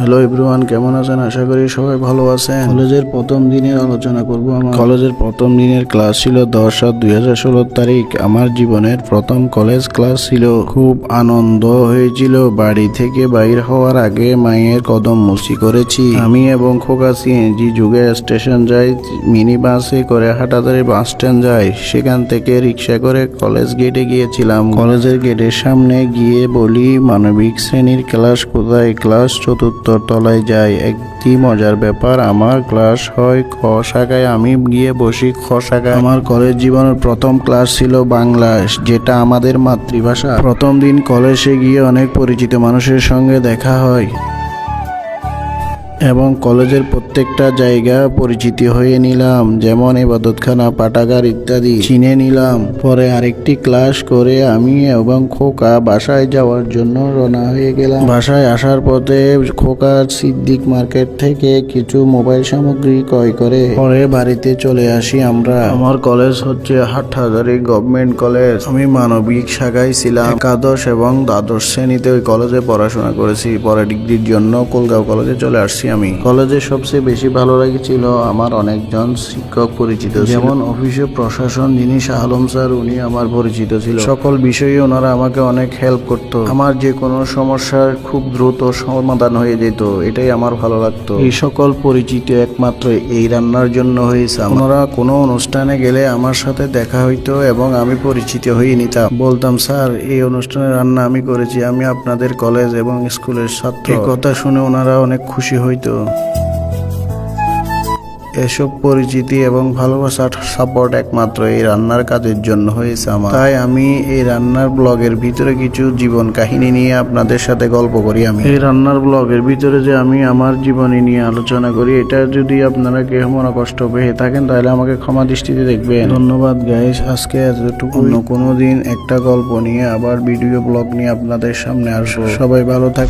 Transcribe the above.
Hello everyone কেমন আছেন? আশা করি সবাই ভালো আছেন। কলেজের প্রথম দিনের আলোচনা করব আমার। কলেজের প্রথম দিনের ক্লাস ছিল দশ সাত দুই হাজার ষোলো তারিখ। আমার জীবনের প্রথম কলেজ ক্লাস ছিল। খুব আনন্দ হয়েছিল। বাড়ি থেকে বাইর হওয়ার আগে মায়ের কদম মুচি করেছি। আমি এবং খোকা সিএনজি যুগে স্টেশন যাই মিনি বাসে করে হাটাদারি বাস স্ট্যান্ড যাই। সেখান থেকে রিক্সা করে কলেজ গেটে গিয়েছিলাম। কলেজের গেটের সামনে গিয়ে বলি মানবিক শ্রেণির ক্লাস কোথায়? ক্লাস চতুর্থ তলায় যাই। একটি মজার ব্যাপার, আমার ক্লাস হয় খ শাখায়। আমি গিয়ে বসি খ শাখায়। আমার কলেজ জীবনের প্রথম ক্লাস ছিল বাংলা যেটা আমাদের মাতৃভাষা। প্রথম দিন কলেজে গিয়ে অনেক পরিচিত মানুষের সঙ্গে দেখা হয়। এবং কলেজের প্রত্যেকটা জায়গা পরিচিতি হয়ে নিলাম, যেমন ইবাদতখানা, পাঠাগার ইত্যাদি চিনে নিলাম। পরে আরেকটি ক্লাস করে আমি এবং খোকা বাসায় যাওয়ার জন্য রওনা হয়ে গেলাম। বাসায় আসার পথে খোকা সিদ্দিক মার্কেট থেকে কিছু মোবাইল সামগ্রী ক্রয় করে পরে বাড়িতে চলে আসি আমরা। আমার কলেজ হচ্ছে হাটহাজারি গভর্নমেন্ট কলেজ। আমি মানবিক শাখায় ছিলাম, একাদশ এবং দ্বাদশ শ্রেণীতে ওই কলেজে পড়াশোনা করেছি। পরে ডিগ্রির জন্য কলকাতা কলেজে চলে আসছি আমি। কলেজে সবচেয়ে বেশি ভালো লেগেছিল আমার অনেকজন শিক্ষক পরিচিত যেমন অফিসে প্রশাসন যিনি শাহ আলম স্যার উনি আমার পরিচিত ছিল। সকল বিষয়ে ওনারা আমাকে অনেক হেল্প করতো। আমার যে কোনো সমস্যার খুব দ্রুত সমাধান হয়ে যেত এটাই আমার ভালো লাগতো। এই সকল পরিচিত একমাত্র এই রান্নার জন্য হয়েছে ওনারা কোনো অনুষ্ঠানে গেলে আমার সাথে দেখা হইতো এবং আমি পরিচিত হয়ে নিতাম। বলতাম স্যার এই অনুষ্ঠানে রান্না আমি করেছি আমি আপনাদের কলেজ এবং স্কুলের ছাত্র। কথা শুনে ওনারা অনেক খুশি হইতো এসব পরিচিতি এবং ভালোবাসার সাপোর্ট একমাত্র এই রান্নার কাজের জন্য হয়েছে আমার। তাই আমি এই রান্নার ব্লগের ভিতরে কিছু জীবন কাহিনী নিয়ে আপনাদের সাথে গল্প করি আমি। এই রান্নার ব্লগের ভিতরে যে আমি আমার জীবনী নিয়ে আলোচনা করি এটা যদি আপনারা কেউ মনে কষ্ট পেয়ে থাকেন তাহলে আমাকে ক্ষমা দৃষ্টিতে দেখবেন। ধন্যবাদ গাইস আজকে এতটুকু অন্য কোনো দিন একটা গল্প নিয়ে আবার ভিডিও ব্লগ নিয়ে আপনাদের সামনে আসব। সবাই ভালো থাক